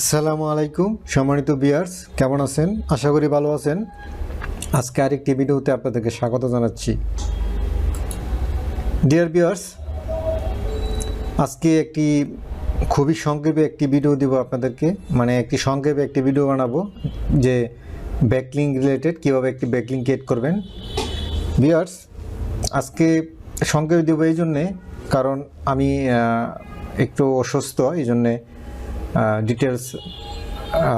আসসালামু আলাইকুম, সম্মানিত বিয়ার্স কেমন আছেন? আশা করি ভালো আছেন। আজকে আরেকটি ভিডিওতে আপনাদেরকে স্বাগত জানাচ্ছি। ডিয়ার বিয়ার্স আজকে একটি খুবই সংক্ষেপে একটি ভিডিও দিব আপনাদেরকে। মানে একটি সংক্ষেপে একটি ভিডিও বানাবো, যে ব্যাকলিং রিলেটেড কীভাবে একটি ব্যাকলিং ক্রিয়েট করবেন। বিয়ার্স আজকে সংক্ষেপে দেবো এই জন্যে, কারণ আমি একটু অসুস্থ, এই জন্যে ডিটেলস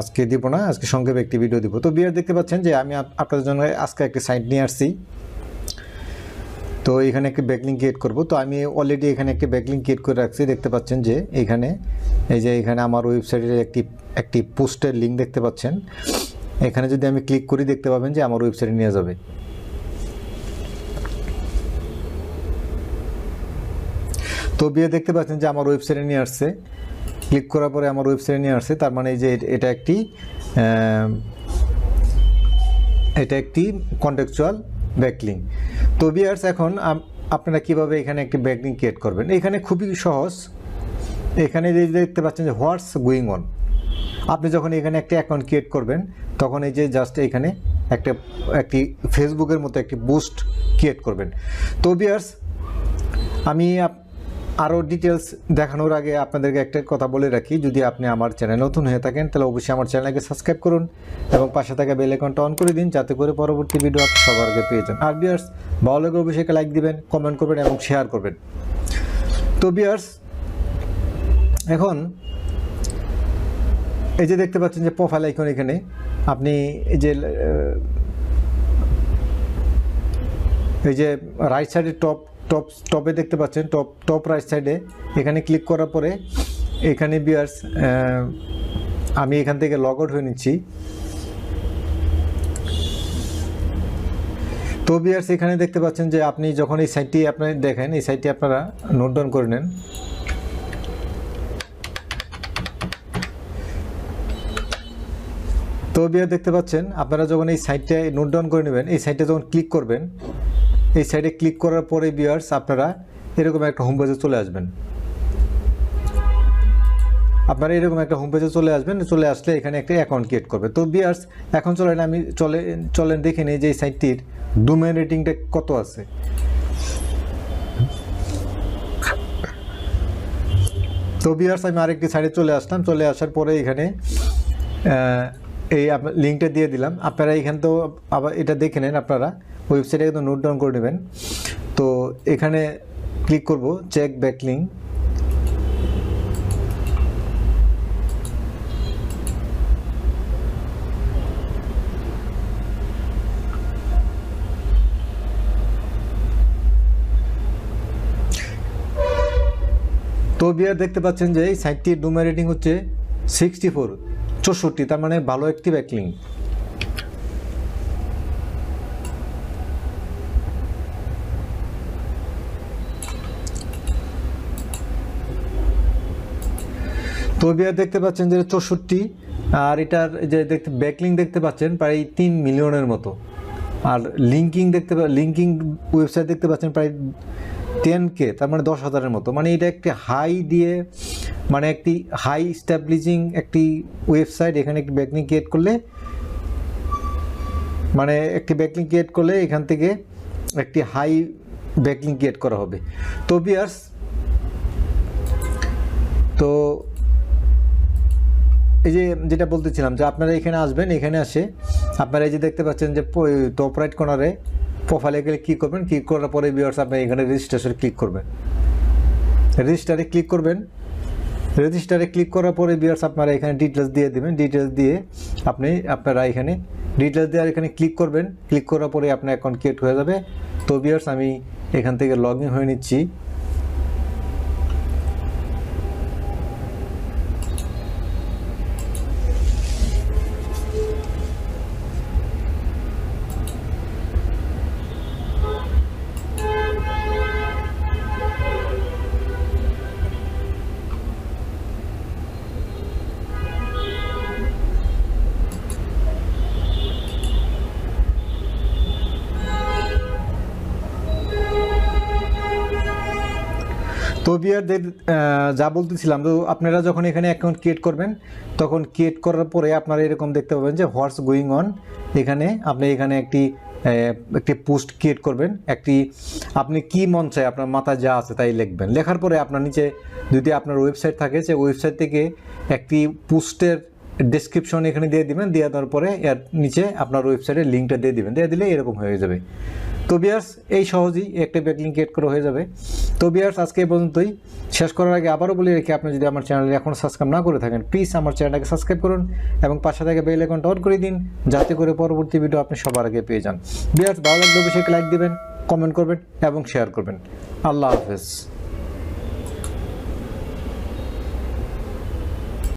আজকে দিব না, আজকে সংক্ষেপে একটি ভিডিও দিব। তো বিয়ার দেখতে পাচ্ছেন যে আমি আপনাদের জন্য আজকে একটি সাইট নিয়ে আসছি। তো এখানে একটি ব্যাকলিং ক্রিয়েট করব। তো আমি অলরেডি এখানে একটি ব্যাকলিং ক্রিয়েট করে রাখছি। দেখতে পাচ্ছেন যে এখানে, এই যে এখানে আমার ওয়েবসাইটের একটি একটি পোস্টের লিঙ্ক দেখতে পাচ্ছেন। এখানে যদি আমি ক্লিক করি, দেখতে পাবেন যে আমার ওয়েবসাইটে নিয়ে যাবে। তো বিয়ে দেখতে পাচ্ছেন যে আমার ওয়েবসাইটে নিয়ে আসছে। ক্লিক করার পরে আমার ওয়েবসাইটে নিয়ে আসছে, তার মানে এই যে এটা একটি এটা একটি কন্টেকচুয়াল ব্যাকলিং তো বিয়ার্স এখন আপনারা কীভাবে এখানে একটি ব্যাকলিং ক্রিয়েট করবেন? এখানে খুবই সহজ। এখানে যে দেখতে পাচ্ছেন যে হোয়াটস গোয়িং অন আপনি যখন এখানে একটা অ্যাকাউন্ট ক্রিয়েট করবেন, তখন এই যে জাস্ট এখানে একটা, একটি ফেসবুকের মতো একটি বুস্ট ক্রিয়েট করবেন। তো বিয়ার্স আমি আরও ডিটেলস দেখানোর আগে আপনাদেরকে একটা কথা বলে রাখি। যদি আপনি আমার চ্যানেল নতুন হয়ে থাকেন, তাহলে অবশ্যই আমার চ্যানেলকে সাবস্ক্রাইব করুন এবং পাশে থাকা বেল আইকনটা অন করে দিন, যাতে করে পরবর্তী ভিডিও আপনি সবার আগে পেয়ে যান। আর বিয়ার্স ভালো লাগলে অবশ্যই লাইক দিবেন কমেন্ট করবেন এবং শেয়ার করবেন। তো বিয়ার্স এখন এই যে দেখতে পাচ্ছেন যে প্রোফাইল আইকন এখানে, আপনি এই যে এই যে রাইট সাইডে টপ টপ টপে দেখতে পাচ্ছেন টপ টপ রাইট সাইডে এখানে ক্লিক করার পরে এখানে বিয়ার্স আমি এখান থেকে লগ আউট হয়ে নিচ্ছি। তো বিয়ার্স এখানে দেখতে পাচ্ছেন যে আপনি যখন এই সাইটটি আপনি দেখেন, এই সাইটটি আপনারা নোট ডাউন করে নেন। তো বিয়ার দেখতে পাচ্ছেন, আপনারা যখন এই সাইটটা নোট ডাউন করে নেবেন, এই সাইটটা যখন ক্লিক করবেন এই সাইডে ক্লিক করার পরে বিয়ার্স আপনারা এরকম একটা হোম পেজে চলে আসবেন। আপনারা এরকম একটা হোম পেজে চলে আসবেন, চলে আসলে এখানে একটা অ্যাকাউন্ট ক্রিয়েট করবে। তো বিয়ার্স এখন চলেন আমি চলে, চলেন দেখে নিই যে এই সাইটটির ডোমেন রেটিংটা কত আছে। তো বিয়ার্স আমি আরেকটি সাইডে চলে আসলাম। চলে আসার পরে এখানে এই লিঙ্কটা দিয়ে দিলাম। আপনারা এখান তো আবার এটা দেখে নেন আপনারা। ওয়েবসাইটে কিন্তু নোট ডাউন করে নেবেন। তো এখানে ক্লিক করব চেক ব্যাক লিঙ্ক তো বিয়ার দেখতে পাচ্ছেন যে এই সাইটটির ডোমেন রেটিং হচ্ছে সিক্সটি ফোর চৌষট্টি, তার মানে ভালো একটি ব্যাকলিং তো বিয়ার দেখতে পাচ্ছেন যে চৌষট্টি, আর এটার যে দেখতে ব্যাকলিং দেখতে পাচ্ছেন প্রায় তিন মিলিয়নের মতো। আর লিঙ্কিং দেখতে লিঙ্কিং ওয়েবসাইট দেখতে পাচ্ছেন প্রায় টেন কে তার মানে দশ হাজারের মতো। মানে এটা একটি হাই দিয়ে মানে একটি হাই স্ট্যাবলিশিং একটি ওয়েবসাইট এখানে একটি ব্যাকলিং ক্রিয়েট করলে মানে একটি ব্যাকলিং ক্রিয়েট করলে এখান থেকে একটি হাই ব্যাকলিং ক্রিয়েট করা হবে। তো বিয়ার্স তো এই যে যেটা বলতেছিলাম যে আপনারা এখানে আসবেন, এখানে আসে। আপনারা এই যে দেখতে পাচ্ছেন যে টপ রাইট কর্নারে প্রোফাইলে গেলে কী করবেন। ক্লিক করার পরে বিয়ার্স আপনি এখানে রেজিস্ট্রেশন ক্লিক করবেন। রেজিস্টারে ক্লিক করবেন। রেজিস্টারে ক্লিক করার পরে বিয়ার্স আপনারা এখানে ডিটেলস দিয়ে দেবেন। ডিটেলস দিয়ে আপনি, আপনারা এখানে ডিটেলস দিয়ে আর এখানে ক্লিক করবেন। ক্লিক করার পরে আপনার অ্যাকাউন্ট ক্রিয়েট হয়ে যাবে। তো বিয়ার্স আমি এখান থেকে লগ হয়ে নিচ্ছি। বিয়ারদের যা বলতেছিলাম, তো আপনারা যখন এখানে অ্যাকাউন্ট ক্রিয়েট করবেন, তখন ক্রিয়েট করার পরে আপনারা এরকম দেখতে পাবেন যে হোয়াটস গোয়িং অন এখানে। আপনি এখানে একটি একটি পোস্ট ক্রিয়েট করবেন। একটি, আপনি কি মন চায়, আপনার মাথায় যা আছে তাই লিখবেন। লেখার পরে আপনার নিচে যদি আপনার ওয়েবসাইট থাকে, সে ওয়েবসাইট থেকে একটি পোস্টের ডেসক্রিপশন এখানে দিয়ে দিবেন। দিয়ে দেওয়ার পরে এর নিচে আপনার ওয়েবসাইটের লিঙ্কটা দিয়ে দিবেন। দিয়ে দিলে এরকম হয়ে যাবে। তো বিয়ার্স, এই সহজেই একটা ব্যাকলিং ক্রিয়েট করে হয়ে যাবে। তো বিয়ার্স, আজকে এই পর্যন্তই। শেষ করার আগে আবারও বলে রেখে আপনি যদি আমার চ্যানেলে এখন সাবস্ক্রাইব না করে থাকেন প্লিজ আমার চ্যানেলটাকে সাবস্ক্রাইব করুন এবং পাশে থেকে বেল আইকনটা অন করে দিন, যাতে করে পরবর্তী ভিডিও আপনি সবার আগে পেয়ে যান। বিয়ার্স, ভালো লাগলে অবশ্যই লাইক দেবেন কমেন্ট করবেন এবং শেয়ার করবেন। আল্লাহ হাফেজ।